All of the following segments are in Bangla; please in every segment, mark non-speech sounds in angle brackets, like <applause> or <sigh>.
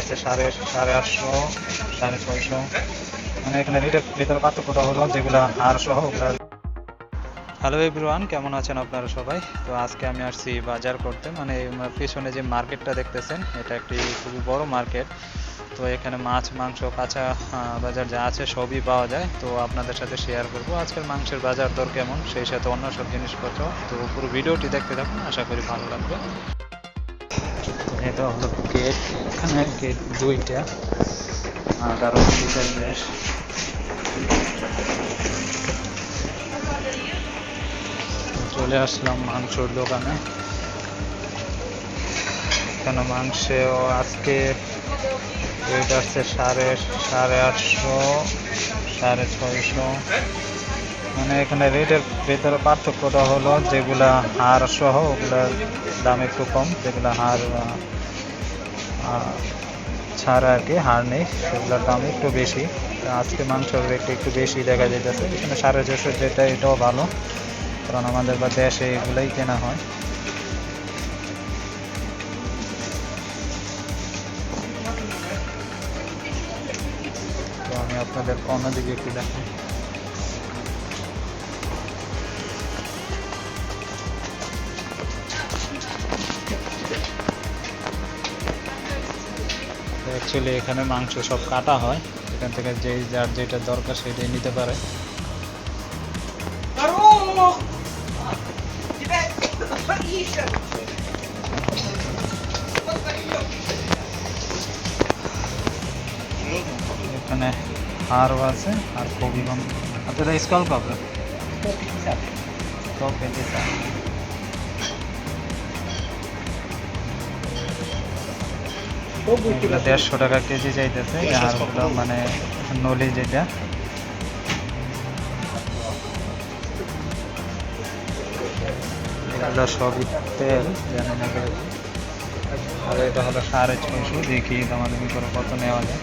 আছে, সাড়ে সাড়ে আটশো, সাড়ে ছয়শো। মানে এখানে রেটের ভিতরে পার্থক্যটা হলো যেগুলো হাড় সহ হ্যালো এভরিওয়ান কেমন আছেন আপনারা সবাই? তো আজকে আমি আসছি বাজার করতে। মানে পিছনে যে মার্কেটটা দেখতেছেন, এটা একটি খুবই বড় মার্কেট। তো এখানে মাছ, মাংস, কাঁচা বাজার যা আছে সবই পাওয়া যায়। তো আপনাদের সাথে শেয়ার করব আজকের মাংসের বাজার দর কেমন, সেই সাথে অন্য সব জিনিসপত্র। তো পুরো ভিডিওটি দেখতে থাকুন, আশা করি ভালো লাগবে। এটা হলো গেট এখানে গেট দুইটা। আর আরও দুইটা বেশ চলে আসলাম মাংসর দোকানে। এখানে মাংসেও আজকে রেট আসছে সাড়ে সাড়ে আটশো, সাড়ে ছয়শো। মানে এখানে রেটের ভেতরে পার্থক্যটা হলো যেগুলা হার সহ ওগুলার দাম একটু কম, যেগুলা হার ছাড়া আর কি, হার নেই, সেগুলোর দাম একটু বেশি। আজকে মাংসের রেট একটু বেশি দেখা যাইতেছে, এখানে সাড়ে ছশো যেটা, এটাও ভালো, কারণ আমাদের বা দেশে এগুলাই কেনা হয়। তো আমি আপনাদের অন্যদিকে একটু দেখাই অ্যাকচুয়ালি এখানে মাংস সব কাটা হয়। এখান থেকে যেই যার যেটা দরকার সেটাই নিতে পারে। এখানে হারও আছে আর খুবই কম। আচ্ছা স্কল কবে পেতে এগুলো দেড়শো টাকা কেজি চাইতেছে আর মানে নলি যেটা। এগুলো সবই তেল জানি না আর এটা হলো সাড়ে ছয়শো দেখি দামাদামি করে কত নেওয়া যায়।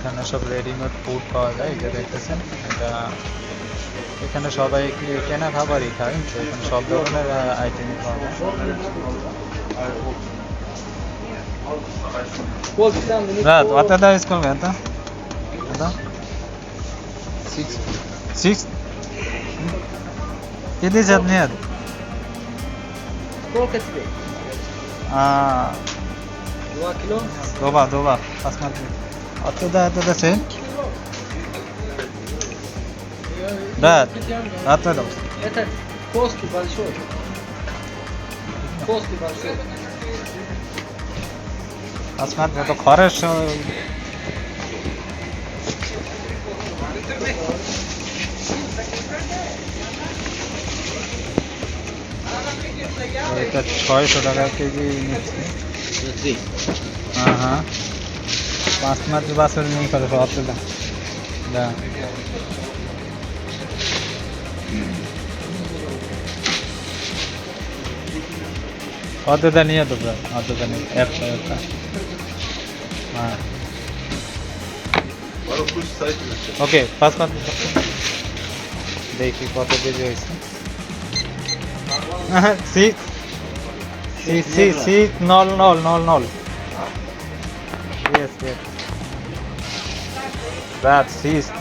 এখানে সব রেডিমেড ফুড পাওয়া যায় এটা দেখতেছেন এটা এখানে সবাই কি- কেনা খাবারই খায় তো এখানে সব ধরনের আইটেমই পাওয়া যায় রাত কত দাও স্কুল গেছে তো কত সিক্স সিক্স किती चटणी आहेत हां दोबा दोबा पाच मार्क आता दा অতটা অতটা সেন্ট রাত রাত দাও Это коски большой. Коски большой. আজকাল কত খরের এটা ছয়শো টাকা কেজি নিচ্ছে। হ্যাঁ হ্যাঁ। পাঁচ মাস বাসের নিয়ে করে অতটা দা অতটা নিয়ে তো অতটা নিয়ে একটা একটা হ্যাঁ। ওকে, পাঁচ পাঁচ দেখি কত কেজি হয়েছে। সিক্স সিক্স সিক্স নল নল নল নল। Yes, yes. That's his.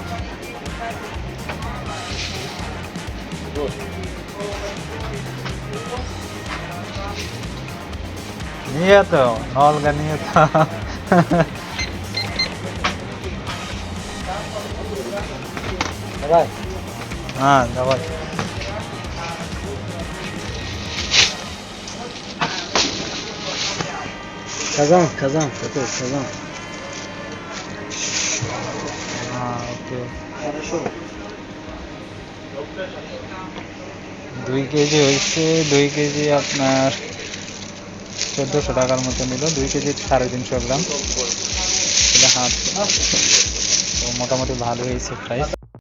Нету, много нету. <laughs> Давай. А, давай. Kazan, kazan, Pepe, kazan. হ্যাঁ ওকে Хорошо. দুই কেজি হয়েছে দুই কেজি আপনার চোদ্দোশো টাকার মতো নিল দুই কেজি সাড়ে তিনশো গ্রাম এটা হাত তো মোটামুটি ভালো হয়েছে প্রাইস